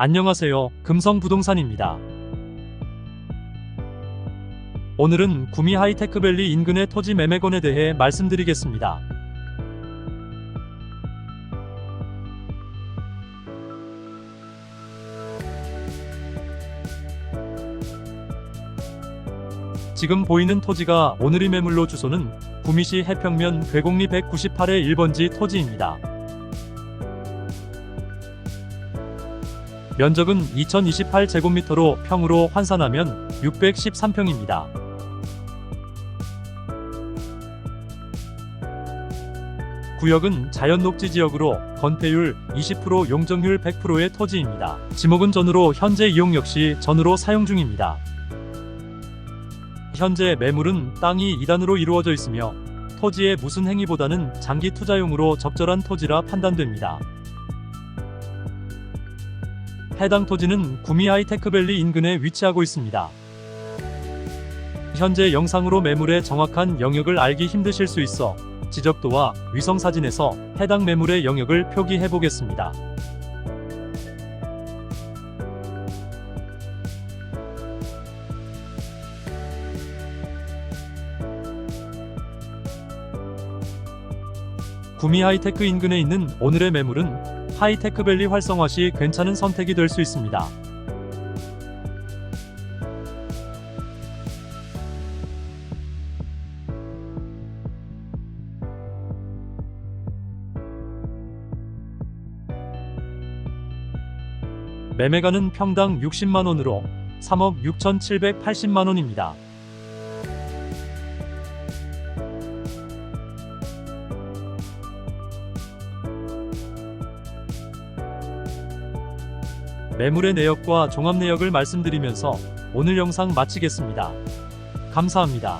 안녕하세요. 금성부동산입니다. 오늘은 구미 하이테크밸리 인근의 토지 매매건에 대해 말씀드리겠습니다. 지금 보이는 토지가 오늘의 매물로 주소는 구미시 해평면 괴곡리 198의 1번지 토지입니다. 면적은 2028제곱미터로 평으로 환산하면 613평입니다. 구역은 자연녹지 지역으로 건폐율 20% 용적률 100%의 토지입니다. 지목은 전으로 현재 이용 역시 전으로 사용 중입니다. 현재 매물은 땅이 2단으로 이루어져 있으며 토지의 무슨 행위보다는 장기 투자용으로 적절한 토지라 판단됩니다. 해당 토지는 구미 하이테크밸리 인근에 위치하고 있습니다. 현재 영상으로 매물의 정확한 영역을 알기 힘드실 수 있어 지적도와 위성 사진에서 해당 매물의 영역을 표기해 보겠습니다. 구미 하이테크 인근에 있는 오늘의 매물은 하이테크밸리 활성화 시 괜찮은 선택이 될 수 있습니다. 매매가는 평당 60만 원으로 3억 6,780만 원입니다. 매물의 내역과 종합 내역을 말씀드리면서 오늘 영상 마치겠습니다. 감사합니다.